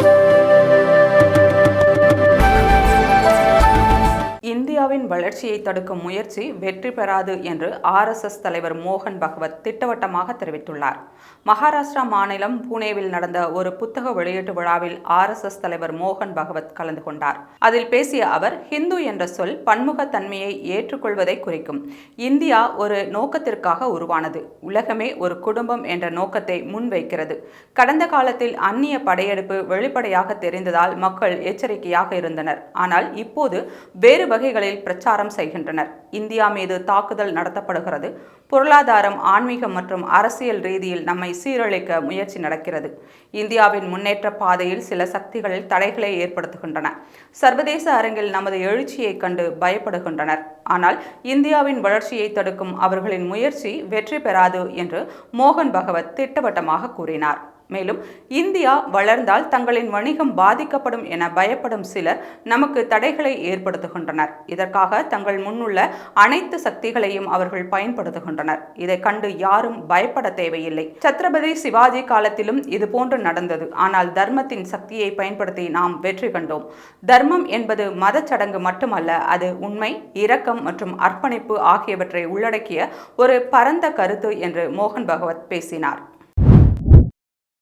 Thank you. இந்தியாவின் வளர்ச்சியை தடுக்கும் முயற்சி வெற்றி பெறாது என்று ஆர்எஸ்எஸ் தலைவர் மோகன் பகவத் திட்டவட்டமாக தெரிவித்துள்ளார். மகாராஷ்டிரா மாநிலம் புனேவில் நடந்த ஒரு புத்தக வெளியீட்டு விழாவில் ஆர்எஸ்எஸ் தலைவர் மோகன் பகவத் கலந்து கொண்டார். அதில் பேசிய அவர் ஹிந்து என்ற சொல் பன்முகத்தன்மையை ஏற்றுக்கொள்வதை குறிக்கும். இந்தியா ஒரு நோக்கத்திற்காக உருவானது. உலகமே ஒரு குடும்பம் என்ற நோக்கத்தை முன்வைக்கிறது. கடந்த காலத்தில் அந்நிய படையெடுப்பு வெளிப்படையாக தெரிந்ததால் மக்கள் எச்சரிக்கையாக இருந்தனர். ஆனால் இப்போது வேறு வகைகளில் பிரச்சாரம் செய்கின்றனர். இந்தியா மீது தாக்குதல் நடத்தப்படுகிறது. பொருளாதாரம் ஆன்மீகம் மற்றும் அரசியல் ரீதியில் நம்மை சீரழிக்க முயற்சி நடக்கிறது. இந்தியாவின் முன்னேற்ற பாதையில் சில சக்திகளில் தடைகளை ஏற்படுத்துகின்றன. சர்வதேச அரங்கில் நமது எழுச்சியை கண்டு பயப்படுகின்றனர். ஆனால் இந்தியாவின் வளர்ச்சியை தடுக்கும் அவர்களின் முயற்சி வெற்றி பெறாது என்று மோகன் பகவத் திட்டவட்டமாக கூறினார். மேலும் இந்தியா வளர்ந்தால் தங்களின் வணிகம் பாதிக்கப்படும் என பயப்படும் சிலர் நமக்கு தடைகளை ஏற்படுத்துகின்றனர். இதற்காக தங்கள் முன்னுள்ள அனைத்து சக்திகளையும் அவர்கள் பயன்படுத்துகின்றனர். இதை கண்டு யாரும் பயப்பட தேவையில்லை. சத்ரபதி சிவாஜி காலத்திலும் இது போன்று நடந்தது. ஆனால் தர்மத்தின் சக்தியை பயன்படுத்தி நாம் வெற்றி கண்டோம். தர்மம் என்பது மதச்சடங்கு மட்டுமல்ல அது உண்மை இரக்கம் மற்றும் அர்ப்பணிப்பு ஆகியவற்றை உள்ளடக்கிய ஒரு பரந்த கருத்து என்று மோகன் பகவத் பேசினார்.